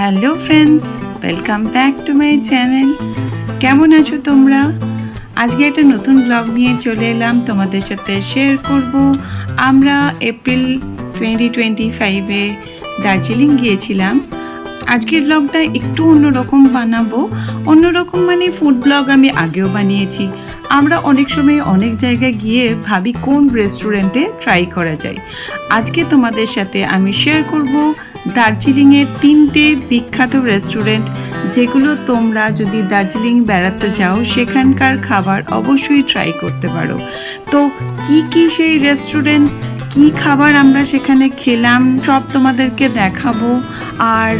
Hello friends, welcome back to my channel. কেমন আছো তোমরা? আজকে একটা নতুন ব্লগ নিয়ে চলে এলাম, তোমাদের সাথে শেয়ার করব। আমরা এপ্রিল টোয়েন্টি টোয়েন্টি ফাইভে দার্জিলিং গিয়েছিলাম। আজকের ব্লগটা একটু অন্যরকম বানাবো। অন্যরকম মানে ফুড ব্লগ আমি আগেও বানিয়েছি। আমরা অনেক সময় অনেক জায়গায় গিয়ে ভাবি কোন রেস্টুরেন্টে ট্রাই করা যায়। আজকে তোমাদের সাথে আমি শেয়ার করব দার্জিলিংয়ের তিনটে বিখ্যাত রেস্টুরেন্ট, যেগুলো তোমরা যদি দার্জিলিং বেড়াতে যাও, সেখানকার খাবার অবশ্যই ট্রাই করতে পারো। তো কি কি সেই রেস্টুরেন্ট, কি খাবার আমরা সেখানে খেলাম, সব তোমাদেরকে দেখাবো। আর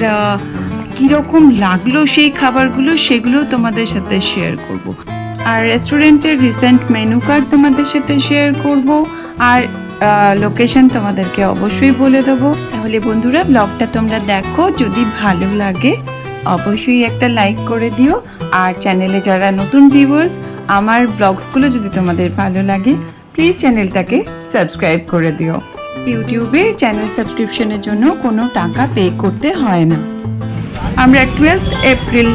কীরকম লাগল সেই খাবারগুলো, সেগুলো তোমাদের সাথে শেয়ার করব। আর রেস্টুরেন্টের রিসেন্ট মেনু কার্ড তোমাদের সাথে শেয়ার করব। আর লোকেশন তোমাদেরকে অবশ্যই বলে দেবো। তাহলে বন্ধুরা ব্লগটা তোমরা দেখো, যদি ভালো লাগে, অবশ্যই একটা লাইক করে দিও। আর চ্যানেলে যারা নতুন ভিউয়ার্স আমার ব্লগসগুলো যদি তোমাদের ভালো লাগে প্লিজ চ্যানেলটাকে সাবস্ক্রাইব করে দিও। ইউটিউবে চ্যানেল সাবস্ক্রিপশনের জন্য কোনো টাকা পে করতে হয় না। আমরা টুয়েলথ এপ্রিল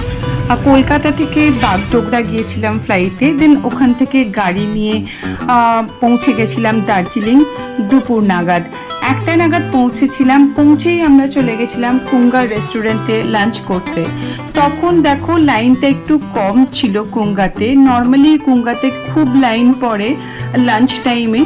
কলকাতা থেকে বাগডোগরা গিয়েছিলাম ফ্লাইটে দেন ওখান থেকে গাড়ি নিয়ে পৌঁছে গেছিলাম দার্জিলিং দুপুর নাগাদ। একটা নাগাদ পৌঁছেছিলাম, পৌঁছেই আমরা চলে গেছিলাম কুঙ্গার রেস্টুরেন্টে লাঞ্চ করতে। তখন দেখো লাইনটা একটু কম ছিল কুঙ্গাতে। নর্মালি কুঙ্গাতে খুব লাইন পড়ে। লাঞ্চ টাইমে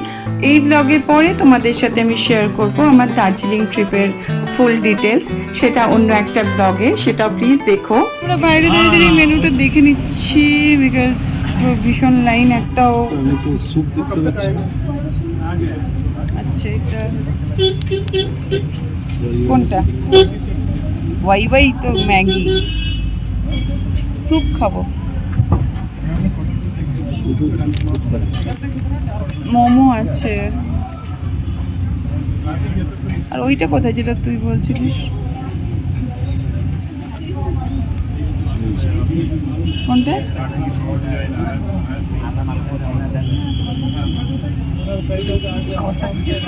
এই ব্লগের পরে তোমাদের সাথে আমি শেয়ার করব আমার দার্জিলিং ট্রিপের ফুল ডিটেলস সেটা অন্য একটা ব্লগে সেটা প্লিজ দেখো। আমরা বাইরে দাঁড়িয়ে দাঁড়িয়ে মেনুটা দেখে নিচ্ছি বিকজ ভীষণ লাইন একটাও। স্যুপ দেখতে পাচ্ছি। আচ্ছা এটা কোনটা? ওয়াই ওয়াই তো ম্যাগি। স্যুপ খাব। শুধু মোমো আছে। আর ওইটা কোথায় যেটা তুই বলছিলিস? কোনটা?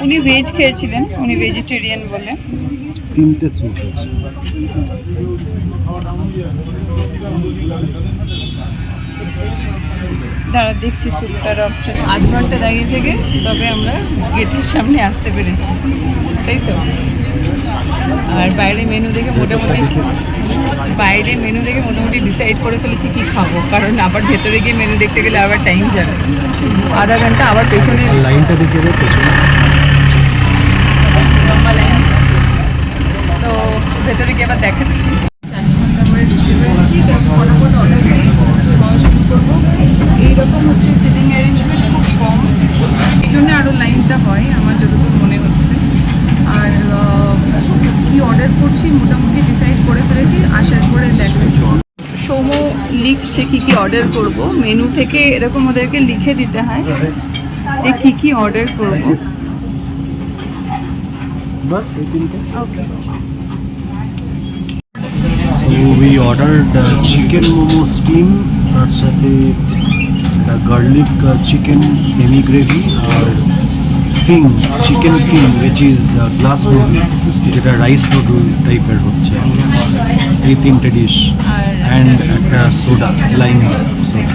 উনি ভেজ খেয়েছিলেন উনি ভেজিটেরিয়ান বলে। তিনটে স্যুপ আছে। দাঁড়া দেখছি স্যুপটার অপশন আধ ঘণ্টা দাঁড়িয়ে থেকে তবে আমরা গেটের সামনে আসতে পেরেছি। তাই তো? আর বাইরে মেনু দেখে মোটামুটি বাইরে মেনু দেখে মোটামুটি ডিসাইড করে ফেলেছি কি খাব। কারণ আবার ভেতরে গিয়ে মেনু দেখতে গেলে আবার টাইম যাবে। আধা ঘণ্টা আবার পেছনে লাইনটা দেখে পেছনে। তো ভেতরে গিয়ে আবার দেখাচ্ছি। আমরা ঢুকে পড়েছি তারপর ফটাফট অর্ডার দিয়ে খাওয়া শুরু করব এইরকম হচ্ছে সিটিং অ্যারেঞ্জমেন্ট খুব কম। এই জন্য আরও লাইনটা হয় আমার যতদূর মনে হচ্ছে। আর কি অর্ডার করছি মোটামুটি ডিসাইড করে ফেলেছি আসার পরে দেখাচ্ছি। সোমো লিখছে কি কি অর্ডার করব। মেনু থেকে এরকম ওদেরকে লিখে দিতে হয় যে কি কি অর্ডার করব। বাস এই তিনটে। Okay so we ordered chicken momo steam তার সাথে গার্লিক চিকেন semi gravy আর ফিং চিকেন ফিং উইচ ইজ গ্লাস নুডল যেটা রাইস নুডল টাইপের হচ্ছে। এই তিনটে ডিশ অ্যান্ড একটা সোডা লাইম সোডা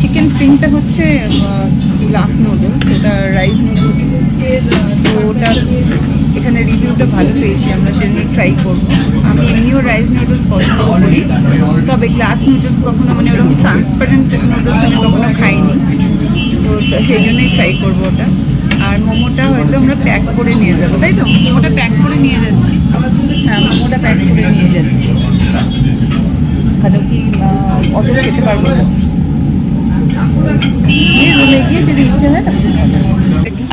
চিকেন ফিংটা হচ্ছে গ্লাস নুডলস এটা রাইস নুডলস তো ওটা এখানে রিভিউটা ভালো পেয়েছি আমরা সেজন্য ট্রাই করব। আমি এমনিও রাইস নুডলস পছন্দ করি তবে গ্লাস নুডলস কখনো মানে ওরকম ট্রান্সপারেন্ট নুডলস আমি কখনো খাইনি। তো সেই জন্যই ট্রাই করব ওটা। আর মোমোটা হয়তো আমরা প্যাক করে নিয়ে যাব তাই তো? মোমোটা প্যাক করে নিয়ে যাচ্ছি। হ্যাঁ মোমোটা প্যাক করে নিয়ে যাচ্ছি। তাহলে কি অত খেতে পারব না? গিয়ে রুমে গিয়ে যদি ইচ্ছে হয় তাহলে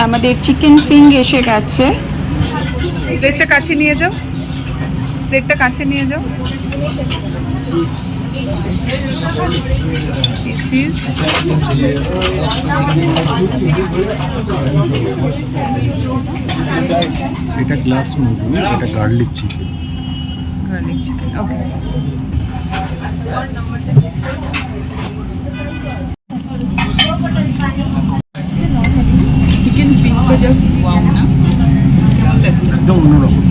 আমাদের চিকেন ফিং এসে গেছে। প্লেটটা কাছে নিয়ে যাও। প্লেটটা কাছে নিয়ে যাও। এটা গ্লাস এটা গার্লিক চিকেন ফিংটা জাস্ট ওয়াও না কেমন লাগছে একদম অন্যরকম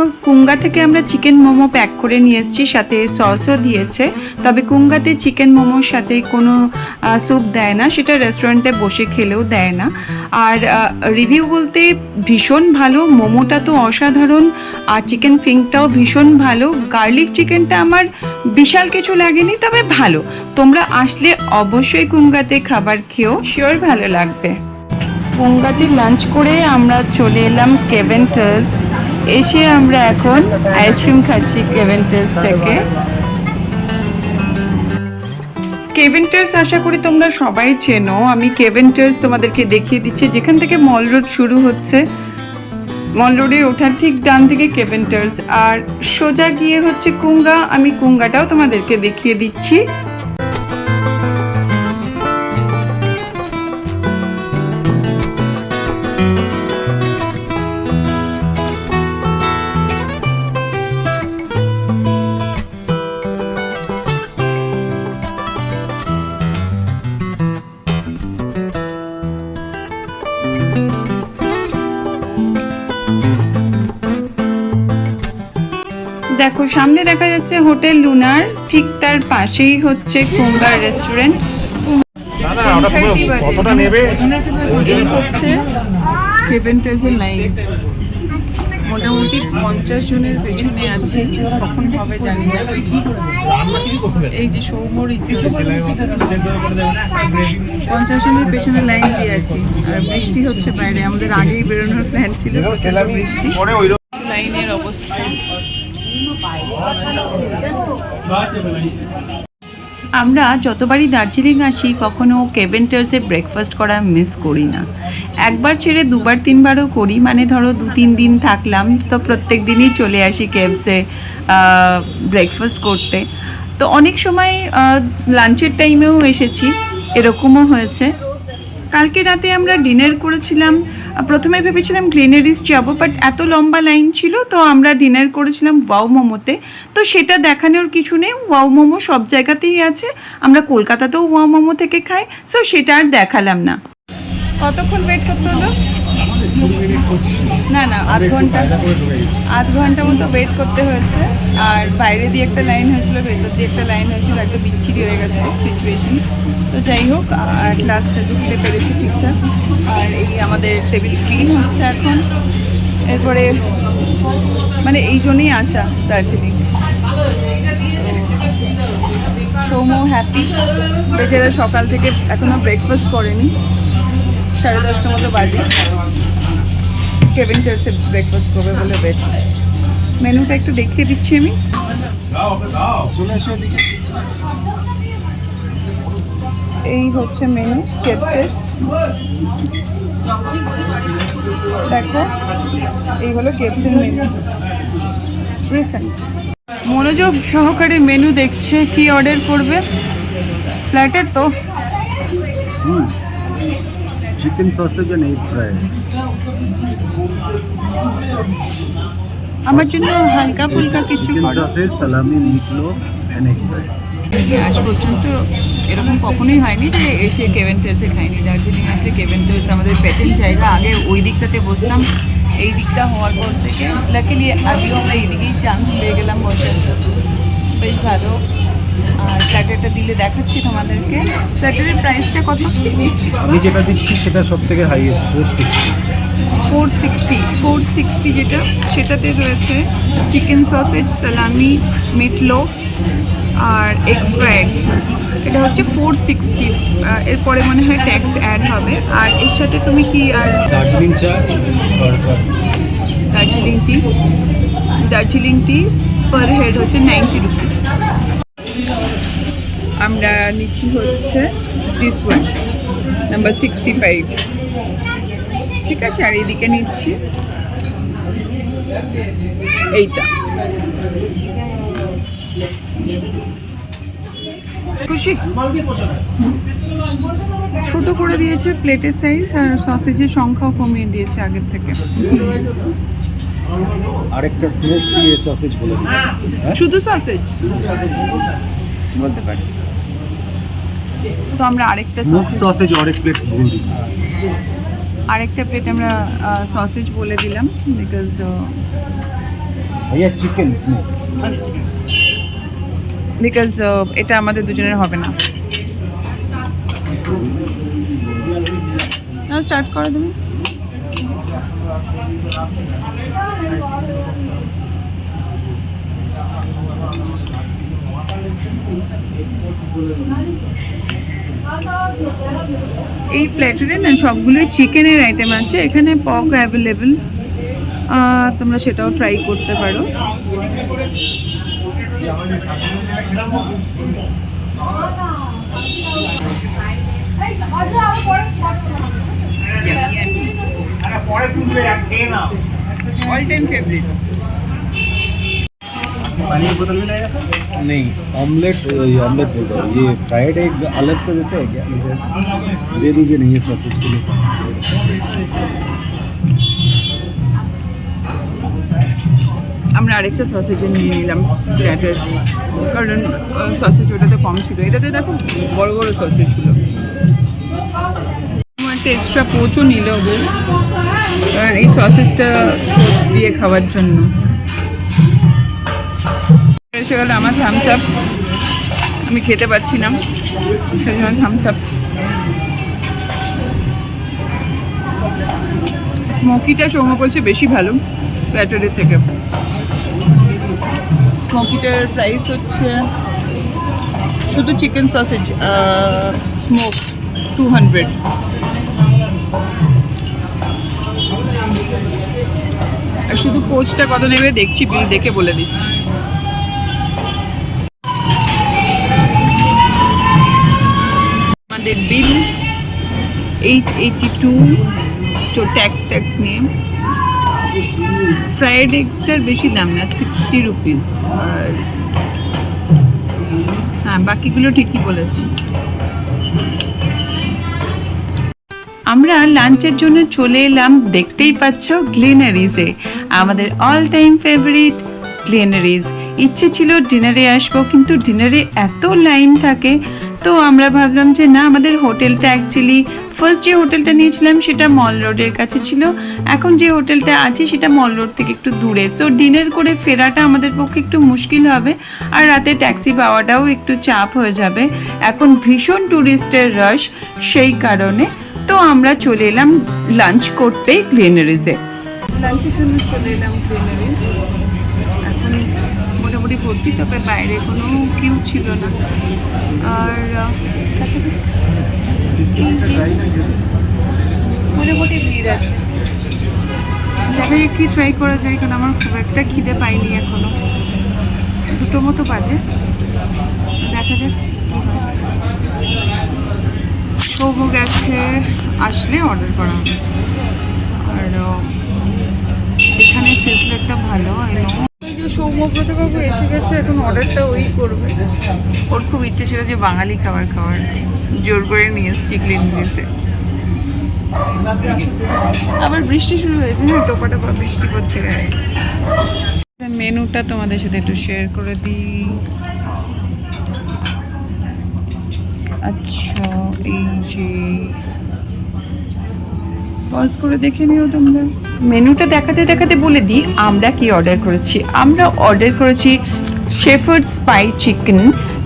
দেখো কুঙ্গা থেকে আমরা চিকেন মোমো প্যাক করে নিয়ে এসেছি, সাথে সসও দিয়েছে, তবে কুঙ্গাতে চিকেন মোমোর সাথে কোনো স্যুপ দেয় না, সেটা রেস্টুরেন্টে বসে খেলেও দেয় না। আর রিভিউ বলতে ভীষণ ভালো, মোমোটা তো অসাধারণ, আর চিকেন ফিংটাও ভীষণ ভালো। গার্লিক চিকেনটা আমার বিশাল কিছু লাগেনি, তবে ভালো। তোমরা আসলে অবশ্যই কুঙ্গাতে খাবার খেয়েও শিওর ভালো লাগবে। কুঙ্গাতে লাঞ্চ করে আমরা চলে এলাম কেভেন্টার্স এসে আমরা এখন আইসক্রিম খাচ্ছি কেভেন্টার্স থেকে। কেভেন্টার্স আশা করি তোমরা সবাই চেনো। আমি কেভেন্টার্স তোমাদেরকে দেখিয়ে দিচ্ছি। যেখান থেকে মল রোড শুরু হচ্ছে, মল রোডে ওঠার ঠিক ডান থেকে কেভেন্টার্স আর সোজা গিয়ে হচ্ছে কুঙ্গা। আমি কুঙ্গাটাও তোমাদেরকে দেখিয়ে দিচ্ছি। সামনে দেখা যাচ্ছে হোটেল লুনার ঠিক তার পাশেই হচ্ছে কুঙ্গার রেস্টুরেন্ট। না না ওটা পুরো 10:30 বাজে। কতটা নেবে? এই হচ্ছে কেভেন্টার্সের লাইন মোটামুটি পঞ্চাশ জনের পেছনে আছি কখন হবে জানি না। এই যে পঞ্চাশ জনের পেছনে লাইন দিয়ে আছি। আর বৃষ্টি হচ্ছে বাইরে আমাদের আগেই বেরোনোর প্ল্যান ছিল বৃষ্টি পরে ওই লাইনের অবস্থা আমরা যতবারই দার্জিলিং আসি, কখনো কেভেন্টার্সে ব্রেকফাস্ট করা মিস করি না। একবার ছেড়ে দুবার, তিনবারও করি। মানে ধরো, দু, তিন দিন থাকলাম, তো প্রত্যেক দিনই চলে আসি কেভসে ব্রেকফাস্ট করতে। তো অনেক সময় লাঞ্চের টাইমেও এসেছি। এরকমও হয়েছে। কালকে রাতে আমরা ডিনার করেছিলাম। প্রথমে ভেবেছিলাম গ্রিনারিস যাব বাট এত লম্বা লাইন ছিল তো আমরা ডিনার করেছিলাম ওয়াও মোমোতে। তো সেটা দেখানোর কিছু নেই ওয়াও মোমো সব জায়গাতেই আছে। আমরা কলকাতাতেও ওয়াও মোমো থেকে খাই সো সেটা আর দেখালাম না। কতক্ষণ ওয়েট করতে হলো? না না আধ ঘণ্টা। আধ ঘণ্টা মতো ওয়েট করতে হয়েছে। আর বাইরে দিয়ে একটা লাইন হয়েছিল, ভেতর দিয়ে একটা লাইন হয়েছিল, একটা বিচ্ছিরি হয়ে গেছে সিচুয়েশন তো যাই হোক, আর ক্লাসটা ঢুকতে পেরেছি ঠিকঠাক। আর এই আমাদের টেবিল ক্লিন হচ্ছে এখন। এরপরে মানে এই জন্যই আসা দার্জিলিং। সৌম্য হ্যাপি বেচারা সকাল থেকে এখনও ব্রেকফাস্ট করেনি। সাড়ে দশটা মতো বাজে। কেভেন্টার্সে ব্রেকফাস্ট করবে বলে ওয়েট মেনুটা একটু দেখিয়ে দিচ্ছি আমি। চলে আসো এদিকে। এই হচ্ছে মেনু কেপসের দেখো এই হলো কেপসের মেনু রিসেন্ট মনোযোগ সহকারে মেনু দেখছে কি অর্ডার করবে? প্ল্যাটার তো। হুম। Chicken sausage and egg fry আমার জন্য হালকা ফুলকা কিছু সালামি ফ্রাই আজ পর্যন্ত এরকম কখনোই হয়নি যে এসে কেভেন কেভেন্টার্সে খাইনি। দার্জিলিং আসলে কেভেন কেভেন্টার্স আমাদের পেটেন্ট জায়গা। আগে ওই দিকটাতে বসতাম। এই দিকটা হওয়ার পর থেকে লাকিলি আজকেও আমরা এই দিকেই চান্স পেয়ে গেলাম বসার বেশ ভালো। আর প্ল্যাটারটা দিলে দেখাচ্ছি তোমাদেরকে। প্ল্যাটারের প্রাইসটা কত? আমি যেটা দিচ্ছি সেটা সব থেকে highest four sixty four sixty four sixty যেটা সেটাতে রয়েছে chicken sausage salami meat loaf আর এগ ফ্রাইড এটা হচ্ছে ফোর সিক্সটি এরপরে মনে হয় ট্যাক্স অ্যাড হবে। আর এর সাথে তুমি কি আর দার্জিলিং চা Darjeeling tea Darjeeling tea per head হচ্ছে নাইনটি রুপিস আমরা নিচ্ছি হচ্ছে this one number sixty five ঠিক আছে আর এইদিকে নিচ্ছি। এইটা। খুশি? ছোট করে দিয়েছে প্লেটের সাইজ আর সসেজের সংখ্যাও কমিয়ে দিয়েছে আগের থেকে। আরেকটা স্মোক দিয়ে সসেজ বলে হ্যাঁ? শুধু সসেজ বলতে পারি। তো আমরা আরেকটা স্মোক সসেজ অরেক প্লেট ভুল দিচ্ছি আরেকটা প্লেট আমরা সসেজ বলে দিলাম বিকজ চিকেন স্মোক বিকজ এটা আমাদের দুজনের হবে না স্টার্ট করে তুমি Thank you. এই প্ল্যাটারে না সবগুলোই চিকেনের আইটেম আছে। এখানে পক অ্যাভেলেবেল তোমরা সেটাও ট্রাই করতে পারো। অল টাইম ফেভারিট पानी की बोतल भी लाएगा सर नहीं ऑमलेट ये ऑमलेट बोल रहा हूँ ये फ्राइड एग अलग से देते हैं क्या मुझे दे दीजिए नहीं ये सॉसेज के लिए আমরা আরেকটা সসেজও নিয়ে নিলাম প্ল্যাটার কারণ সসেজ ওটাতে কম ছিল এটাতে দেখো বড় বড় সসেজ ছিল আমার একটা এক্সট্রা পোচও নিল ওদের কারণ এই সসেজটা পোচ দিয়ে খাওয়ার জন্য এসে গেল আমার থামস আপ আমি খেতে পারছি না। সেই জন্য থামস আপ স্মোকিটা সৌম্য বলছে বেশি ভালো প্ল্যাটারের থেকে। স্মোকিটার প্রাইস হচ্ছে শুধু chicken sausage smoke two hundred শুধু কোচটা কত নেবে দেখছি বিল দেখে বলে দিচ্ছি আমাদের বিল এইট এইটি তো ট্যাক্স ট্যাক্স নিয়ে। ফ্রাইড এগসটার বেশি দাম না সিক্সটি রুপিস আর হ্যাঁ বাকিগুলো ঠিকই বলেছি। আমরা লাঞ্চের জন্য চলে এলাম, দেখতেই পাচ্ছ গ্লিনারিজে। আমাদের অল টাইম ফেভারিট গ্লিনারিজ। ইচ্ছে ছিল ডিনারে আসব, কিন্তু ডিনারে এত লাইন থাকে তো আমরা ভাবলাম যে না, আমাদের হোটেলটা অ্যাকচুয়ালি ফার্স্ট যে হোটেলটা নিয়েছিলাম সেটা মল রোডের কাছে ছিল। এখন যে হোটেলটা আছে সেটা মল রোড থেকে একটু দূরে। সো ডিনার করে ফেরাটা আমাদের পক্ষে একটু মুশকিল হবে আর রাতে ট্যাক্সি পাওয়াটাও একটু চাপ হয়ে যাবে। এখন ভীষণ ট্যুরিস্টের রাশ সেই কারণে। তো আমরা চলে এলাম লাঞ্চ করতে গ্লিনারিজে লাঞ্চের জন্য চলে এলাম মোটামুটি ভর্তি তবে বাইরে কোনো কিউ ছিল না। আর মোটামুটি ভিড় আছে। দেখা যাক কি ট্রাই করা যায়, কারণ আমার খুব একটা খিদে পাইনি এখনও। দুটো মতো বাজে। দেখা যাক সৌভ গেছে, আসলে অর্ডার করা হবে। আর এখানে সিজলেটটা ভালো সৌম্যব্রতবাবু এসে গেছে এখন অর্ডারটা ওই করবে। ওর খুব ইচ্ছে ছিল যে বাঙালি খাবার খাওয়ার। জোর করে নিয়ে এসছি ক্লিন দিয়েছে। আবার বৃষ্টি শুরু হয়েছে না টোপা টোপা বৃষ্টি পড়ছে গায়ে। মেনুটা তোমাদের সাথে একটু শেয়ার করে দিই। আচ্ছা এই যে পজ করে দেখে নিও তোমরা। মেনুটা দেখাতে দেখাতে বলে দিই, আমরা কি অর্ডার করেছি? আমরা অর্ডার করেছি শেফার্ড স্পাই চিকেন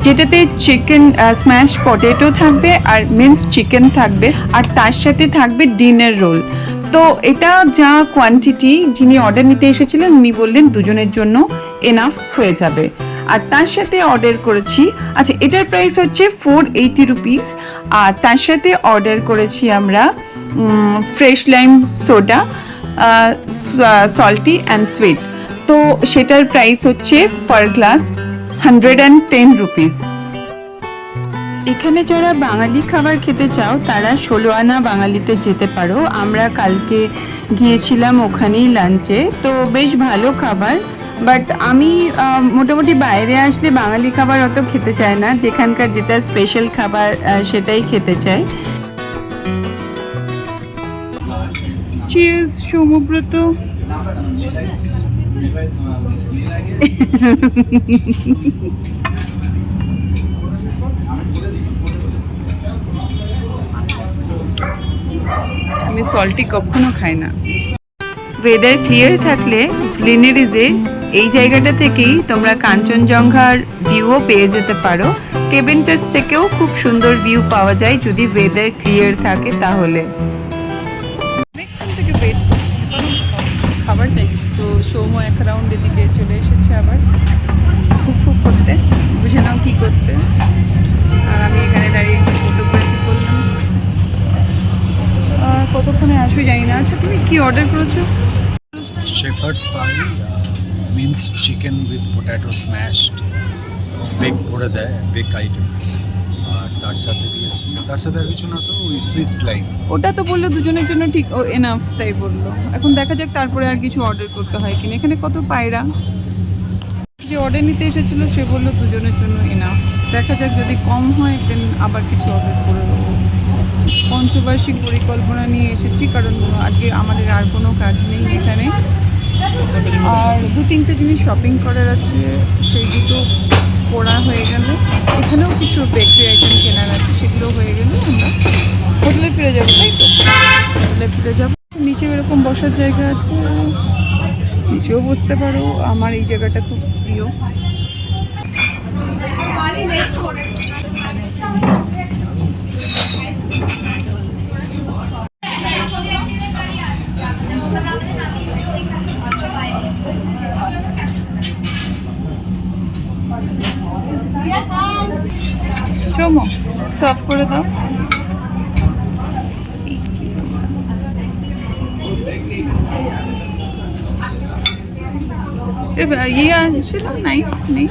যেটাতে চিকেন স্ম্যাশ পটেটো থাকবে আর মিন্স চিকেন থাকবে আর তার সাথে থাকবে ডিনার রোল তো এটা যা কোয়ান্টিটি যিনি অর্ডার নিতে এসেছিলেন, উনি বললেন দুজনের জন্য এনাফ হয়ে যাবে। আর তার সাথে অর্ডার করেছি আচ্ছা এটার প্রাইস হচ্ছে ফোর এইটি রুপিস আর তার সাথে অর্ডার করেছি আমরা fresh lime soda salty and sweet তো সেটার প্রাইস হচ্ছে per glass hundred and ten rupees এখানে যারা বাঙালি খাবার খেতে চাও, তারা ষোলো আনা বাঙালিতে যেতে পারো। আমরা কালকে গিয়েছিলাম ওখানেই লাঞ্চে তো বেশ ভালো খাবার। বাট আমি মোটামুটি বাইরে আসলে বাঙালি খাবার অত খেতে চাই না। যেখানকার যেটা স্পেশাল খাবার সেটাই খেতে চাই। চিজ সমব্রত। আমি সল্টি কখনো খাই না। ওয়েদার ক্লিয়ার থাকলে গ্লিনারিজে এই জায়গাটা থেকেই তোমরা কাঞ্চনজঙ্ঘার ভিউও পেয়ে যেতে পারো। কেবেন্টাস থেকেও খুব সুন্দর ভিউ পাওয়া যায় যদি ওয়েদার ক্লিয়ার থাকে তাহলে। কী করতে? আর আমি এখানে দাঁড়িয়ে একটু ফটোগ্রাফি করলাম আর কতক্ষণে আসবে জানি না। আচ্ছা তুমি কি অর্ডার করেছ? Shepherd's pie mince chicken with potato smashed bake করে দেয় বেক আইটেম আর তার সাথে দিয়েছি। তার সাথে আর কিছু না তো ওই সুইট লাইম ওটা তো বলল দুজনের জন্য ঠিক ও এনাফ তাই বলল। এখন দেখা যাক তারপরে আর কিছু অর্ডার করতে হয় কিনা। এখানে কত পায়রা? যে অর্ডার নিতে এসেছিল, সে বলল, দুজনের জন্য এনাফ দেখা যাক যদি কম হয় দেন আবার কিছু অর্ডার করে দেবো পঞ্চবার্ষিক পরিকল্পনা নিয়ে এসেছি, কারণ আজকে আমাদের আর কোনো কাজ নেই এখানে। আর দু তিনটে জিনিস শপিং করার আছে, সেই দুটো করা হয়ে গেল। এখানেও কিছু বেকারি আইটেম কেনার আছে, সেগুলো হয়ে গেলে। আমরা হোটেলে ফিরে যাব, তাই তো? হোটেলে ফিরে যাব। নিচে এরকম বসার জায়গা আছে। নিচেও বুঝতে পারো আমার এই জায়গাটা খুব প্রিয়। চমো সার্ভ করে দাও। এ বা- ইয়ে ছিল নাইফ নেই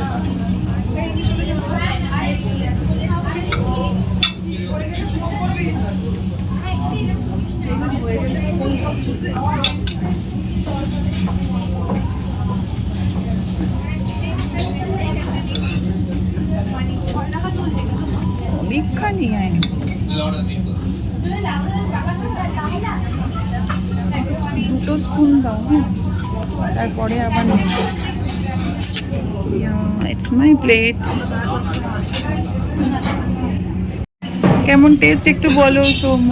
অনেকখানি আয় দুটো স্পুন দাও হ্যাঁ তারপরে আবার প্লেট কেমন টেস্ট একটু বলো সৌম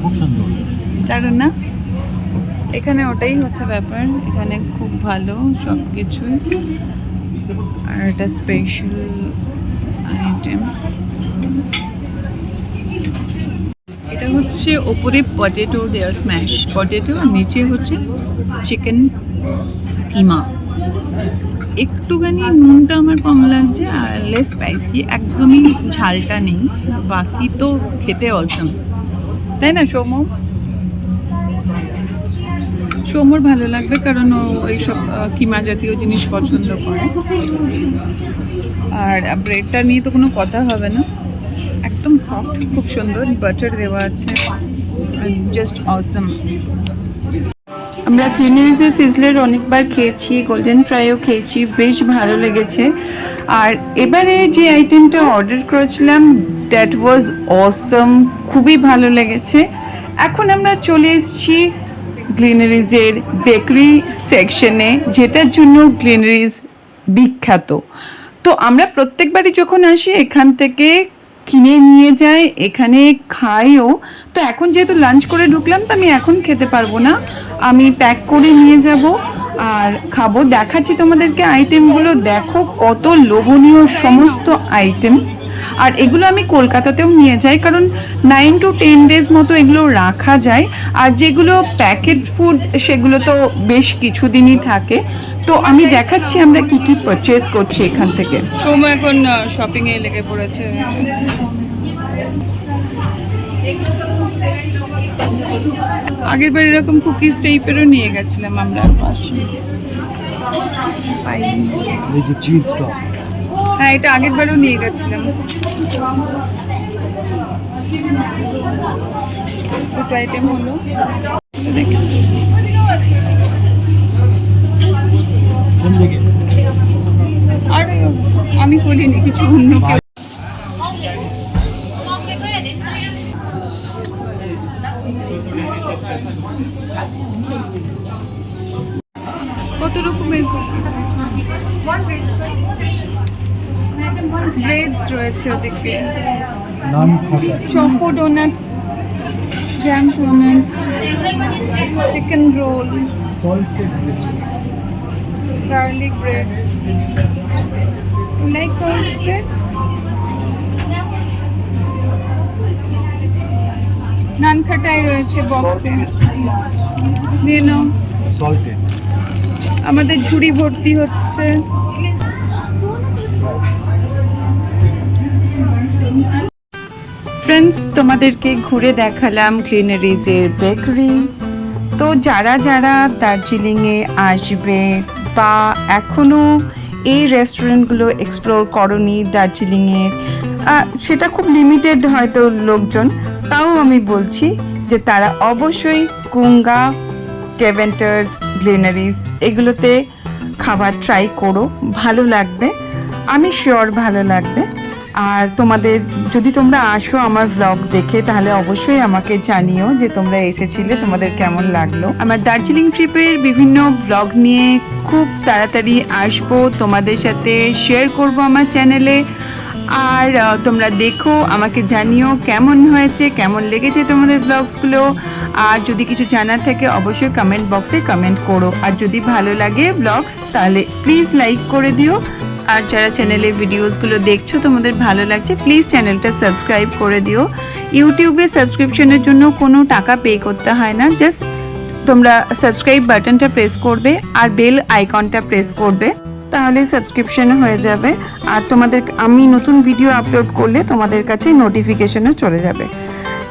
খুব সুন্দর। দারুণ না? এখানে ওটাই হচ্ছে ব্যাপার এখানে খুব ভালো সব কিছুই আর এটা স্পেশাল আইটেম এটা হচ্ছে ওপরে পটেটো দেওয়া স্ম্যাশ পটেটো আর নিচে হচ্ছে চিকেন কিমা। একটুখানি নুনটা আমার কম লাগছে আর লেস স্পাইসি একদমই ঝালটা নেই, বাকি তো খেতে অসম তাই না সৌম সৌমর ভালো লাগবে কারণ ও এইসব কিমা জাতীয় জিনিস পছন্দ করে। আর ব্রেডটা নিয়ে তো কোনো কথা হবে না। একদম সফট খুব সুন্দর বাটার দেওয়া আছে জাস্ট অসম আমরা ক্লিনারিজের সিজলের অনেকবার খেয়েছি গোল্ডেন ফ্রাইও খেয়েছি, বেশ ভালো লেগেছে। আর এবারে যে আইটেমটা অর্ডার করেছিলাম দ্যাট ওয়াজ অসম খুবই ভালো লেগেছে। এখন আমরা চলে এসেছি গ্লিনারিজের বেকারি সেকশনে যেটার জন্য গ্লিনারিজ বিখ্যাত। তো আমরা প্রত্যেকবারই যখন আসি, এখান থেকে কিনে নিয়ে যায়, এখানে খাইও তো এখন যেহেতু লাঞ্চ করে ঢুকলাম, তো আমি এখন খেতে পারব না। আমি প্যাক করে নিয়ে যাব। আর খাব। দেখাচ্ছি তোমাদেরকে আইটেমগুলো দেখো কত লোভনীয় সমস্ত আইটেমস আর এগুলো আমি কলকাতাতেও নিয়ে যাই, কারণ নাইন টু টেন ডেজ মতো এগুলো রাখা যায়। আর যেগুলো প্যাকেট ফুড সেগুলো তো বেশ কিছুদিনই থাকে। তো আমি দেখাচ্ছি আমরা কি কি পারচেস করছি এখান থেকে। সৌম এখন শপিংয়ে লেগে পড়েছে। আগের বার এরকম কুকিজ টাইপেরও নিয়ে গেছিলাম আমরা পাশে। হ্যাঁ এটা আগের বারও নিয়ে গেছিলাম। দুটো আইটেম হলো। দেখি আর আমি করিনি কিছু অন্য কেউ কত রকমের ব্রেডস রয়েছে ওদিকে? Choco donuts jam donut chicken roll salted biscuit garlic bread. You nankhatai রয়েছে বক্সে নিয়ে নাও। সল্টেড আমাদের ঝুড়ি ভর্তি হচ্ছে। ফ্রেন্ডস তোমাদেরকে ঘুরে দেখালাম ক্লিনারিজের বেকারি তো যারা যারা দার্জিলিংয়ে আসবে বা এখনও এই রেস্টুরেন্টগুলো এক্সপ্লোর করনি দার্জিলিংয়ের সেটা খুব লিমিটেড হয়তো লোকজন। তাও আমি বলছি যে তারা অবশ্যই কুঙ্গা, কেভেন্টার্স গ্লিনারিজ এগুলোতে খাবার ট্রাই করো, ভালো লাগবে। আমি শিওর ভালো লাগবে। আর তোমাদের, যদি তোমরা আসো আমার ব্লগ দেখে, তাহলে অবশ্যই আমাকে জানিও যে তোমরা এসেছিলে, তোমাদের কেমন লাগল। আমার দার্জিলিং ট্রিপের বিভিন্ন ব্লগ নিয়ে খুব তাড়াতাড়ি আসব। তোমাদের সাথে শেয়ার করব আমার চ্যানেলে আর তোমরা দেখো, আমাকে জানিও কেমন হয়েছে, কেমন লেগেছে তোমাদের ব্লগসগুলো আর যদি কিছু জানার থাকে, অবশ্যই কমেন্ট বক্সে কমেন্ট করো। আর যদি ভালো লাগে ব্লগস তাহলে প্লিজ লাইক করে দিও। আর যারা চ্যানেলের ভিডিওসগুলো দেখছ, তোমাদের ভালো লাগছে প্লিজ চ্যানেলটা সাবস্ক্রাইব করে দিও। ইউটিউবে সাবস্ক্রিপশনের জন্য কোনো টাকা পে করতে হয় না জাস্ট তোমরা সাবস্ক্রাইব বাটনটা প্রেস করবে, আর বেল আইকনটা প্রেস করবে। তাহলে সাবস্ক্রিপশন হয়ে যাবে। আর তোমাদের, আমি নতুন ভিডিও আপলোড করলে তোমাদের কাছে নোটিফিকেশনও চলে যাবে।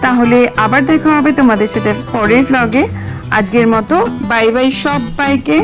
তাহলে আবার দেখা হবে তোমাদের সাথে পরের লগে আজকের মতো বাই বাই সব বাইকে